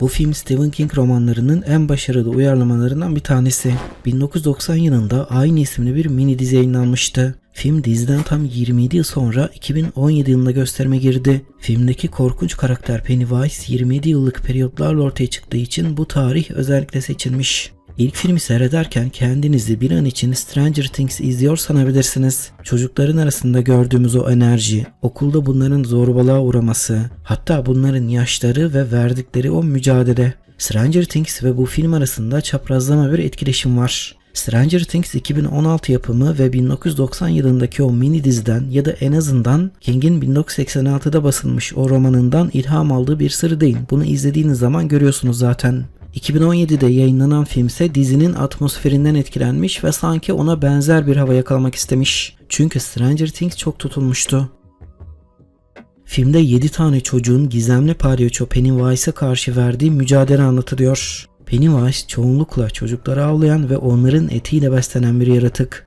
Bu film Stephen King romanlarının en başarılı uyarlamalarından bir tanesi. 1990 yılında aynı isimli bir mini dizi yayınlanmıştı. Film diziden tam 27 yıl sonra 2017 yılında gösterime girdi. Filmdeki korkunç karakter Pennywise 27 yıllık periyotlarla ortaya çıktığı için bu tarih özellikle seçilmiş. İlk filmi seyrederken kendinizi bir an için Stranger Things izliyor sanabilirsiniz. Çocukların arasında gördüğümüz o enerji, okulda bunların zorbalığa uğraması, hatta bunların yaşları ve verdikleri o mücadele. Stranger Things ve bu film arasında çaprazlama bir etkileşim var. Stranger Things 2016 yapımı ve 1990 yılındaki o mini diziden ya da en azından King'in 1986'da basılmış o romanından ilham aldığı bir sır değil. Bunu izlediğiniz zaman görüyorsunuz zaten. 2017'de yayınlanan film ise dizinin atmosferinden etkilenmiş ve sanki ona benzer bir hava yakalamak istemiş. Çünkü Stranger Things çok tutulmuştu. Filmde 7 tane çocuğun gizemli palyaço Pennywise'a karşı verdiği mücadele anlatılıyor. Pennywise çoğunlukla çocukları avlayan ve onların etiyle beslenen bir yaratık.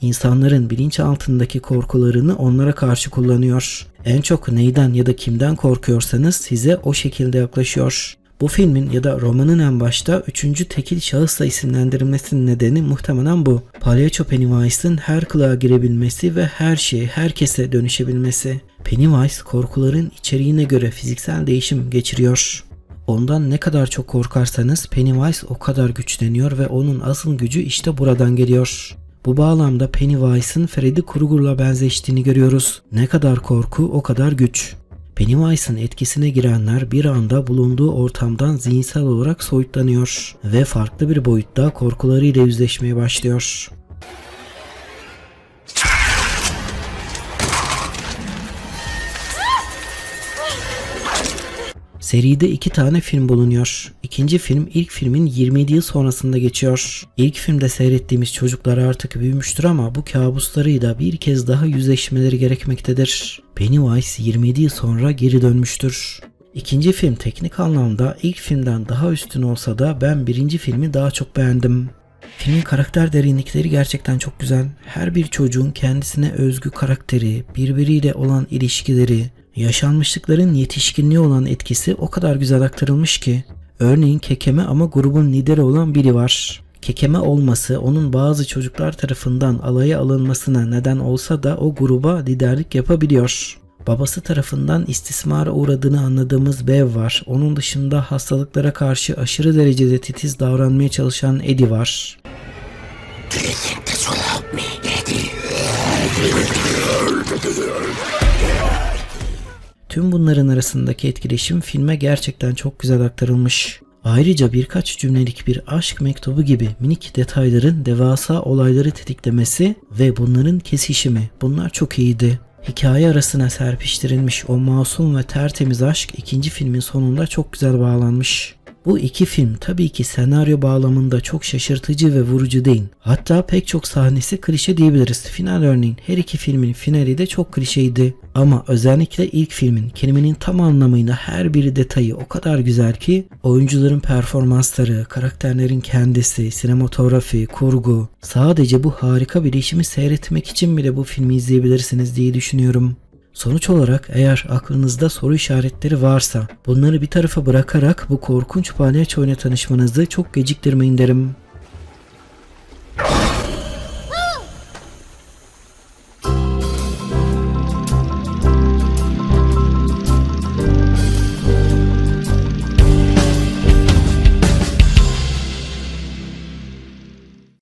İnsanların bilinçaltındaki korkularını onlara karşı kullanıyor. En çok neyden ya da kimden korkuyorsanız size o şekilde yaklaşıyor. Bu filmin ya da romanın en başta üçüncü tekil şahısla isimlendirilmesinin nedeni muhtemelen bu. Palyaço Pennywise'ın her kılığa girebilmesi ve her şeye, herkese dönüşebilmesi. Pennywise korkuların içeriğine göre fiziksel değişim geçiriyor. Ondan ne kadar çok korkarsanız Pennywise o kadar güçleniyor ve onun asıl gücü işte buradan geliyor. Bu bağlamda Pennywise'ın Freddy Krueger'la benzeştiğini görüyoruz. Ne kadar korku o kadar güç. Pennywise'ın etkisine girenler bir anda bulunduğu ortamdan zihinsel olarak soyutlanıyor ve farklı bir boyutta korkularıyla yüzleşmeye başlıyor. Seride iki tane film bulunuyor. İkinci film ilk filmin 27 yıl sonrasında geçiyor. İlk filmde seyrettiğimiz çocuklar artık büyümüştür ama bu kabuslarıyla bir kez daha yüzleşmeleri gerekmektedir. Pennywise 27 yıl sonra geri dönmüştür. İkinci film teknik anlamda ilk filmden daha üstün olsa da ben birinci filmi daha çok beğendim. Filmin karakter derinlikleri gerçekten çok güzel. Her bir çocuğun kendisine özgü karakteri, birbiriyle olan ilişkileri, yaşanmışlıkların yetişkinliğe olan etkisi o kadar güzel aktarılmış ki. Örneğin Kekeme ama grubun lideri olan biri var. Kekeme olması onun bazı çocuklar tarafından alaya alınmasına neden olsa da o gruba liderlik yapabiliyor. Babası tarafından istismara uğradığını anladığımız Bev var. Onun dışında hastalıklara karşı aşırı derecede titiz davranmaya çalışan Eddie var. Tüm bunların arasındaki etkileşim filme gerçekten çok güzel aktarılmış. Ayrıca birkaç cümlelik bir aşk mektubu gibi minik detayların devasa olayları tetiklemesi ve bunların kesişimi bunlar çok iyiydi. Hikaye arasına serpiştirilmiş o masum ve tertemiz aşk ikinci filmin sonunda çok güzel bağlanmış. Bu iki film tabii ki senaryo bağlamında çok şaşırtıcı ve vurucu değil. Hatta pek çok sahnesi klişe diyebiliriz. Final örneğin her iki filmin finali de çok klişeydi. Ama özellikle ilk filmin kelimenin tam anlamıyla her bir detayı o kadar güzel ki oyuncuların performansları, karakterlerin kendisi, sinematografi, kurgu sadece bu harika birleşimi seyretmek için bile bu filmi izleyebilirsiniz diye düşünüyorum. Sonuç olarak eğer aklınızda soru işaretleri varsa bunları bir tarafa bırakarak bu korkunç palyaço ile tanışmanızı çok geciktirmeyin derim.